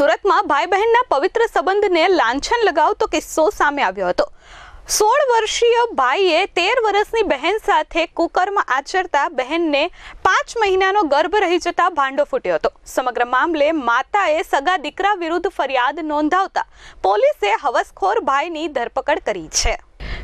સુરતમાં ભાઈ બહેનના પવિત્ર સંબંધને લાંછન લગાવતો કિસ્સો સામે આવ્યો હતો. સોળ વર્ષીય ભાઈએ તેર વર્ષની બહેન સાથે કુકર્મ આચરતા બહેનને પાંચ મહિનાનો ગર્ભ રહી જતા ભાંડો ફૂટ્યો હતો. સમગ્ર મામલે માતાએ સગા દીકરા વિરુદ્ધ ફરિયાદ નોંધાવતા પોલીસે હવસખોર ભાઈની ધરપકડ કરી છે.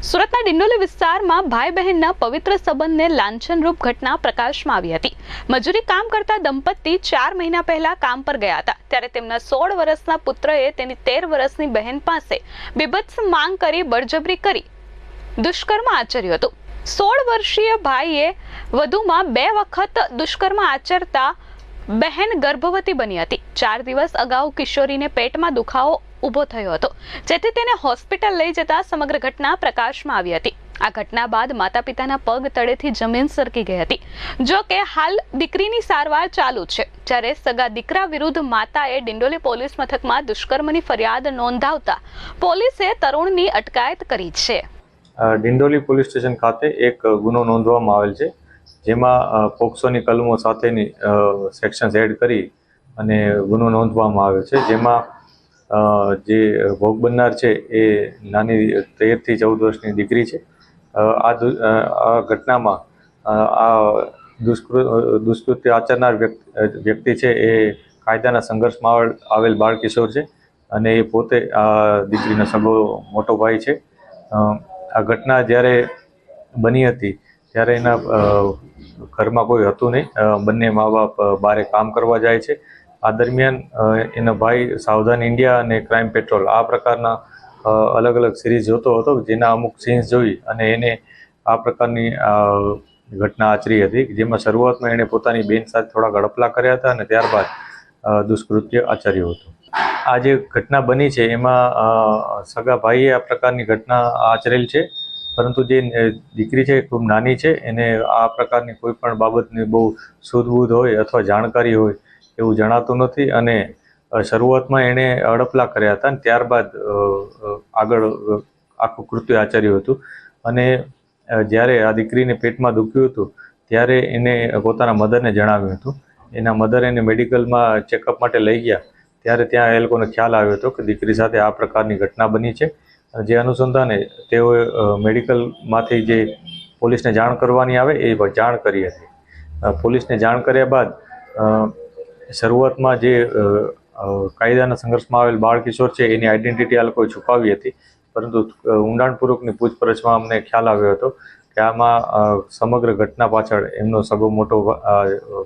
સુરતના ડિંડોલી વિસ્તારમાં ભાઈ બહેનના પવિત્ર સંબંધને લાંછનરૂપ ઘટના પ્રકાશમાં આવી હતી. મજૂરી કામ કરતા દંપતી ચાર મહિના પહેલા કામ પર ગયા હતા. ત્યારે તેમના સોળ વર્ષના પુત્રએ તેની તેર વર્ષની બહેન પાસે બીભત્સ માંગ કરી બળજબરી કરી દુષ્કર્મ આચર્યું હતું. સોળ વર્ષીય ભાઈએ વધુમાં બે વખત દુષ્કર્મ આચરતા બહેન ગર્ભવતી બની હતી. ચાર દિવસ અગાઉ કિશોરીને પેટમાં દુખાવો ઊભો થયો હતો, જેથી તેને હોસ્પિટલ લઈ જતા સમગ્ર ઘટના પ્રકાશમાં આવી હતી. આ ઘટના બાદ માતા પિતાના પગ તળેથી જમીન સરકી ગઈ હતી. જો કે હાલ દીકરીની સારવાર ચાલુ છે. જ્યારે સગા દીકરા વિરુદ્ધ માતાએ ડિંડોલી પોલીસ મથકમાં દુષ્કર્મની ફરિયાદ નોંધાવતા પોલીસે તરુણની અટકાયત કરી છે. ડિંડોલી પોલીસ સ્ટેશન ખાતે એક ગુનો નોંધવામાં આવેલ છે, જેમાં પોક્સોની કલમો સાથેની સેક્શન્સ એડ કરી અને ગુનો નોંધવામાં આવ્યો છે, જેમાં જે ભોગ બનનાર છે એ નાની તેરથી ચૌદ વર્ષની દીકરી છે. આ આ ઘટનામાં આ દુષ્કૃ દુષ્કૃત્ય આચરનાર વ્યક્તિ છે એ કાયદાના સંઘર્ષમાં આવેલ- બાળકિશોર બાળ કિશોર છે અને એ પોતે આ દીકરીનો સગો મોટો ભાઈ છે. આ ઘટના જ્યારે બની હતી ત્યારે એના ઘરમાં કોઈ હતું નહીં. બંને મા બાપ બારે કામ કરવા જાય છે. આ દરમિયાન એના ભાઈ સાવધાન ઇન્ડિયા અને ક્રાઇમ પેટ્રોલ આ પ્રકારના અલગ અલગ સિરીઝ જોતો હતો, જેના અમુક સીન્સ જોઈ અને એને આ પ્રકારની ઘટના આચરી હતી, જેમાં શરૂઆતમાં એણે પોતાની બેન સાથે થોડા ગડપલા કર્યા હતા અને ત્યારબાદ દુષ્કૃત્ય આચર્યું હતું. આ જે ઘટના બની છે, એમાં સગા ભાઈએ આ પ્રકારની ઘટના આચરેલ છે, પરંતુ જે દીકરી છે ખૂબ નાની છે, એને આ પ્રકારની કોઈ પણ બાબતની બહુ સૂઝબૂઝ હોય અથવા જાણકારી હોય એવું જણાતું નથી અને શરૂઆતમાં એણે અડપલા કર્યા હતા અને ત્યારબાદ આગળ આખું કૃત્ય આચર્યું હતું. અને જ્યારે આ દીકરીને પેટમાં દુખ્યું હતું, ત્યારે એને પોતાના મધરને જણાવ્યું હતું. એના મધર એને મેડિકલમાં ચેકઅપ માટે લઈ ગયા. ત્યારે ત્યાં એ લોકોને ખ્યાલ આવ્યો હતો કે દીકરી સાથે આ પ્રકારની ઘટના બની છે. જે અનુસંધાને તેઓએ મેડિકલમાંથી જે પોલીસને જાણ કરવાની આવે એ જાણ કરી હતી. પોલીસને જાણ કર્યા બાદ શરૂઆતમાં જે કાયદાના સંઘર્ષમાં આવેલ બાળ કિશોર છે, એની આઈડેન્ટિટી આ લોકોએ છુપાવી હતી. પરંતુ ઊંડાણપૂર્વકની પૂછપરછમાં અમને ખ્યાલ આવ્યો હતો કે આમાં સમગ્ર ઘટના પાછળ એમનો સગો મોટો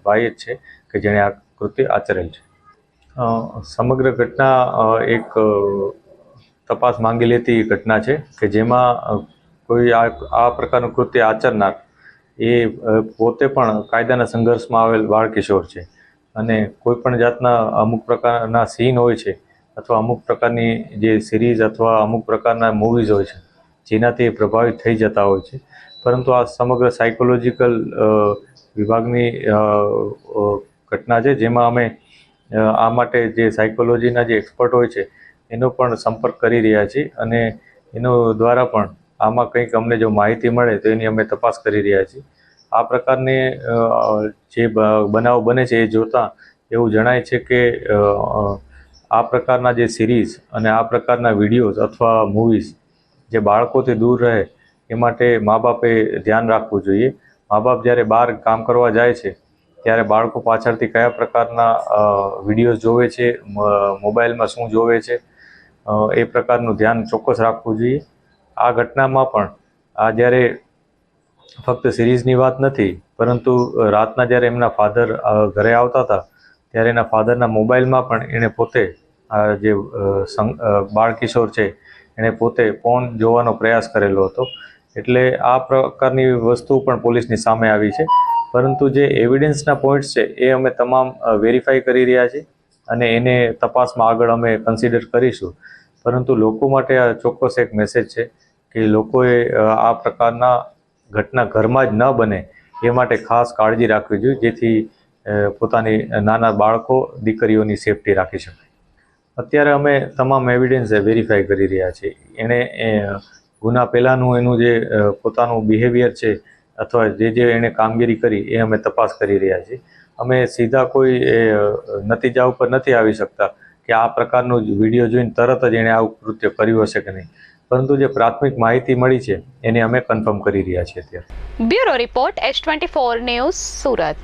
ભાઈ જ છે કે જેણે આ કૃત્ય આચરેલ છે. સમગ્ર ઘટના એક તપાસ માંગી લેતી ઘટના છે કે જેમાં કોઈ આ આ પ્રકારનું કૃત્ય આચરનાર એ પોતે પણ કાયદાના સંઘર્ષમાં આવેલ બાળ કિશોર છે. અને કોઈ પણ જાતના અમુક પ્રકારના સીન હોય છે, અથવા અમુક પ્રકારની જે સિરીઝ અથવા અમુક પ્રકારના મૂવીઝ હોય છે, જેનાથી એ પ્રભાવિત થઈ જતા હોય છે. પરંતુ આ સમગ્ર સાયકોલોજીકલ વિભાગની ઘટના છે, જેમાં અમે આ માટે જે સાયકોલોજીના જે એક્સપર્ટ હોય છે, એનો પણ સંપર્ક કરી રહ્યા છીએ અને એનો દ્વારા પણ આમાં કંઈક અમને જો માહિતી મળે તો એની અમે તપાસ કરી રહ્યા છીએ. આ પ્રકારની જે બનાવ બને છે એ જોતાં એવું જણાય છે કે આ પ્રકારના જે સિરીઝ અને આ પ્રકારના વિડીયોઝ અથવા મૂવીઝ જે બાળકોથી દૂર રહે એ માટે મા બાપે ધ્યાન રાખવું જોઈએ. મા બાપ જ્યારે બહાર કામ કરવા જાય છે, ત્યારે બાળકો પાછળથી કયા પ્રકારના વિડીયોઝ જોવે છે મોબાઈલમાં શું જોવે છે એ પ્રકારનું ધ્યાન ચોક્કસ રાખવું જોઈએ. આ ઘટનામાં પણ, આ જ્યારે ફક્ત સિરીઝની વાત નથી, પરંતુ રાતના જ્યારે એમના ફાધર ઘરે આવતા હતા, ત્યારે એના ફાધરના મોબાઈલમાં પણ એણે પોતે જે બાળકિશોર છે, એણે પોતે ફોન જોવાનો પ્રયાસ કરેલો હતો. એટલે આ પ્રકારની વસ્તુ પણ પોલીસની સામે આવી છે. પરંતુ જે એવિડન્સના પોઈન્ટ્સ છે, એ અમે તમામ વેરીફાઈ કરી રહ્યા છીએ અને એને તપાસમાં આગળ અમે કન્સિડર કરીશું. પરંતુ લોકો માટે આ ચોક્કસ એક મેસેજ છે કે લોકોએ આ પ્રકારના ઘટના ઘરમાં જ ન બને એ માટે ખાસ કાળજી રાખવી જોઈએ, જેથી પોતાની નાના બાળકો, દીકરીઓની સેફટી રાખી શકાય. અત્યારે અમે તમામ એવિડન્સ વેરીફાઈ કરી રહ્યા છીએ. એણે ગુના પહેલાંનું એનું જે પોતાનું બિહેવિયર છે, અથવા જે જે એણે કામગીરી કરી, એ અમે તપાસ કરી રહ્યા છીએ. અમે સીધા કોઈ નતીજા ઉપર નથી આવી શકતા કે આ પ્રકારનો વીડિયો જોઈને તરત જ એણે આવું કૃત્ય કર્યું હશે કે નહીં. પરંતુ જે પ્રાથમિક માહિતી મળી છે, એને અમે કન્ફર્મ કરી રહ્યા છીએ અત્યારે. Bureau report S twenty four news Surat.